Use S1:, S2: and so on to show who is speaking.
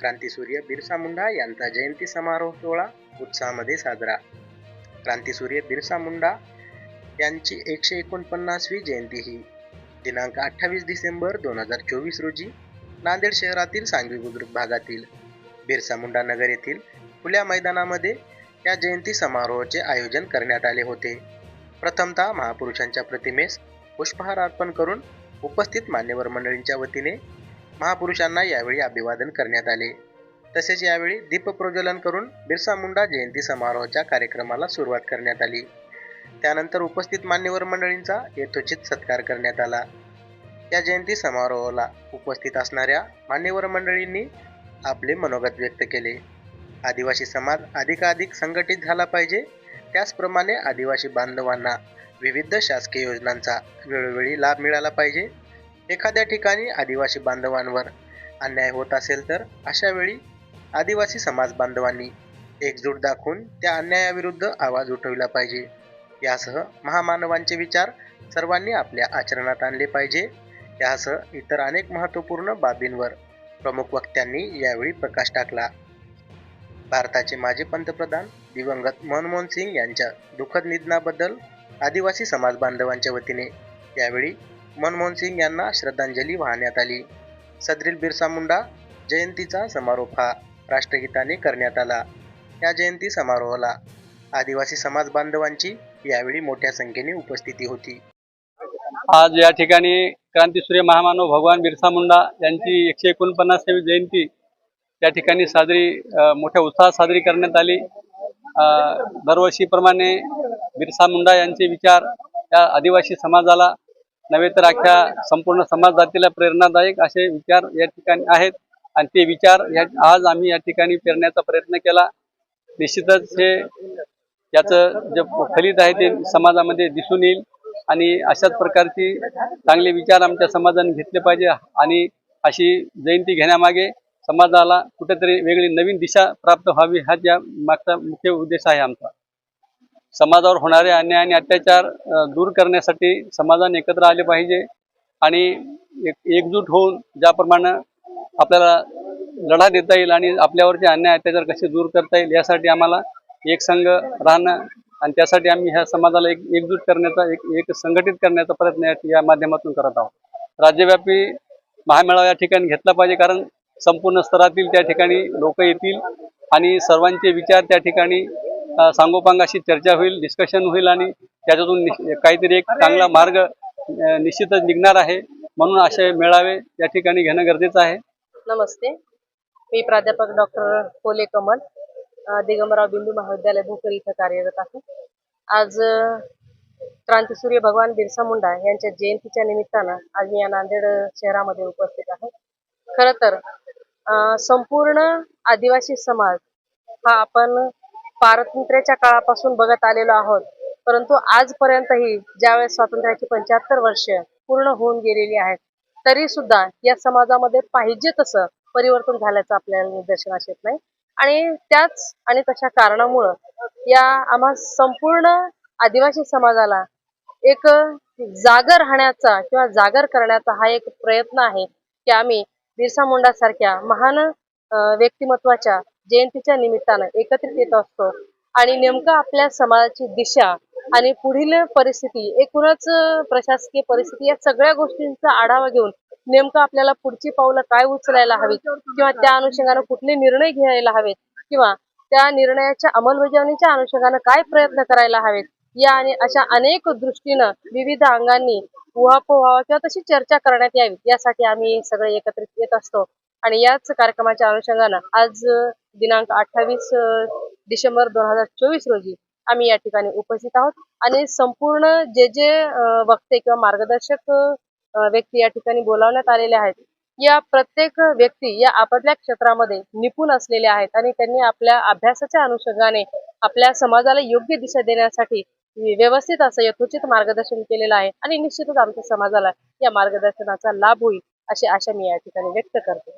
S1: क्रांतीसूर्य बिरसा मुंडा यांचा जयंती समारोह सोहळा उत्साहामध्ये साजरा. क्रांतीसूर्य बिरसा मुंडा यांची एकशे एकोणपन्नासवी जयंती ही. दिनांक अठ्ठावीस डिसेंबर दोन हजार चोवीस रोजी नांदेड शहरातील सांगवी बुद्रुक भागातील बिरसा मुंडा नगर येथील खुल्या मैदानामध्ये या जयंती समारोहाचे आयोजन करण्यात आले होते. प्रथमतः महापुरुषांच्या प्रतिमेस पुष्पहार अर्पण करून उपस्थित मान्यवर मंडळींच्या वतीने महापुरुषांना यावेळी अभिवादन करण्यात आले. तसेच यावेळी दीपप्रज्वलन करून बिरसा मुंडा जयंती समारोहाच्या कार्यक्रमाला सुरुवात करण्यात आली. त्यानंतर उपस्थित मान्यवर मंडळींचा यथोचित सत्कार करण्यात आला. या जयंती समारोहाला उपस्थित असणाऱ्या मान्यवर मंडळींनी आपले मनोगत व्यक्त केले. आदिवासी समाज अधिकाधिक संघटित झाला पाहिजे. त्याचप्रमाणे आदिवासी बांधवांना विविध शासकीय योजनांचा वेळोवेळी लाभ मिळाला पाहिजे. एखाद्या ठिकाणी आदिवासी बांधवांवर अन्याय होत असेल तर अशा वेळी आदिवासी समाज बांधवांनी एकजूट दाखवून त्या अन्यायाविरुद्ध आवाज उठविला पाहिजे. यासह महामानवांचे विचार सर्वांनी आपल्या आचरणात आणले पाहिजे. यासह इतर अनेक महत्त्वपूर्ण बाबींवर प्रमुख वक्त्यांनी यावेळी प्रकाश टाकला. भारताचे माजी पंतप्रधान दिवंगत मनमोहन सिंग यांच्या दुःखद निधनाबद्दल आदिवासी समाज बांधवांच्या वतीने यावेळी मनमोहन सिंग यांना श्रद्धांजली वाहण्यात आली. सदरील बिरसा मुंडा जयंतीचा समारोप हा राष्ट्रगीताने करण्यात आला. या जयंती समारोहाला आदिवासी समाज बांधवांची यावेळी मोठ्या संख्येने उपस्थिती होती.
S2: आज या ठिकाणी क्रांतीसूर्य महामानव भगवान बिरसा मुंडा यांची एकशे एकोणपन्नासावी जयंती या ठिकाणी साजरी मोठ्या उत्साहात साजरी करण्यात आली. दरवर्षीप्रमाणे बिरसा मुंडा यांचे विचार या आदिवासी समाजाला नव्हे तर अख्ख्या संपूर्ण समाज जातीला प्रेरणादायक असे विचार या ठिकाणी आहेत. आणि ते विचार या आज आम्ही या ठिकाणी पेरण्याचा प्रयत्न केला. निश्चितच हे याचं जे फलित आहे ते समाजामध्ये दिसून येईल. आणि अशाच प्रकारची चांगले विचार आमच्या समाजाने घेतले पाहिजे. आणि अशी जयंती घेण्यामागे समाजाला कुठेतरी वेगळी नवीन दिशा प्राप्त व्हावी हा ज्या मागचा मुख्य उद्देश आहे आमचा. समाजावर होणारे अन्याय आणि अत्याचार दूर करण्यासाठी समाजाने एकत्र आले पाहिजे आणि एक एकजूट होऊन ज्याप्रमाणे आपल्याला लढा देता येईल आणि आपल्यावरचे अन्याय अत्याचार कसे दूर करता येईल यासाठी आम्हाला एक संघ राहणं आणि त्यासाठी आम्ही ह्या समाजाला एक एकजूट करण्याचा एक एक संघटित करण्याचा प्रयत्न या- या माध्यमातून करत आहोत. राज्यव्यापी महामेळावा या ठिकाणी घेतला पाहिजे कारण संपूर्ण स्तरातील त्या ठिकाणी लोक येतील आणि सर्वांचे विचार त्या ठिकाणी अ, सांगोपांग अशी चर्चा होईल डिस्कशन होईल आणि त्याच्यातून काहीतरी एक चांगला मार्ग निश्चितच निघणार आहे म्हणून असे मेळावे. या ठिकाणी घेणं गरजेचं आहे.
S3: नमस्ते. मी प्राध्यापक डॉक्टर कोले कमल अ, दिगंबरराव बिंदू महाविद्यालय भोकर इथं कार्यरत आहे. आज क्रांतीसूर्य भगवान बिरसा मुंडा यांच्या जयंतीच्या निमित्तानं आज मी या नांदेड शहरामध्ये उपस्थित आहे. खरं तर संपूर्ण आदिवासी समाज हा आपण पारतंत्र्याच्या काळापासून बघत आलेलो आहोत. परंतु आजपर्यंतही ज्यावेळेस स्वातंत्र्याची पंच्याहत्तर वर्ष पूर्ण होऊन गेलेली आहेत तरी सुद्धा या समाजामध्ये पाहिजे तसं परिवर्तन झाल्याचं आपल्याला निदर्शनास येत नाही. आणि त्याच आणि तशा कारणामुळं या आम्हा संपूर्ण आदिवासी समाजाला एक जागर राहण्याचा किंवा जागर करण्याचा हा एक प्रयत्न आहे की आम्ही बिरसा मुंडा सारख्या महान व्यक्तिमत्वाच्या जयंतीच्या निमित्तानं एकत्रित येत असतो. आणि नेमकं आपल्या समाजाची दिशा आणि पुढील परिस्थिती एकूणच प्रशासकीय परिस्थिती या सगळ्या गोष्टींचा आढावा घेऊन नेमकं आपल्याला पुढची पावलं काय उचलायला हवीत किंवा त्या अनुषंगानं कुठले निर्णय घ्यायला हवेत किंवा त्या निर्णयाच्या अंमलबजावणीच्या अनुषंगानं काय प्रयत्न करायला हवेत या आणि अशा अनेक दृष्टीनं विविध अंगांनी उहापोहावा किंवा तशी चर्चा करण्यात यावी यासाठी आम्ही सगळे एकत्रित येत असतो. आणि याच कार्यक्रमाच्या अनुषंगानं आज दिनांक अठ्ठावीस डिसेंबर दोन हजार चोवीस रोजी आम्ही या ठिकाणी उपस्थित आहोत. आणि संपूर्ण जे जे वक्ते किंवा मार्गदर्शक व्यक्ती या ठिकाणी बोलावण्यात आलेले आहेत या प्रत्येक व्यक्ती या आपापल्या क्षेत्रामध्ये निपुण असलेल्या आहेत आणि त्यांनी आपल्या अभ्यासाच्या अनुषंगाने आपल्या समाजाला योग्य दिशा देण्यासाठी व्यवस्थित असं यथोचित मार्गदर्शन केलेलं आहे आणि निश्चितच आमच्या समाजाला या मार्गदर्शनाचा लाभ होईल अशी आशा मी या ठिकाणी व्यक्त करते.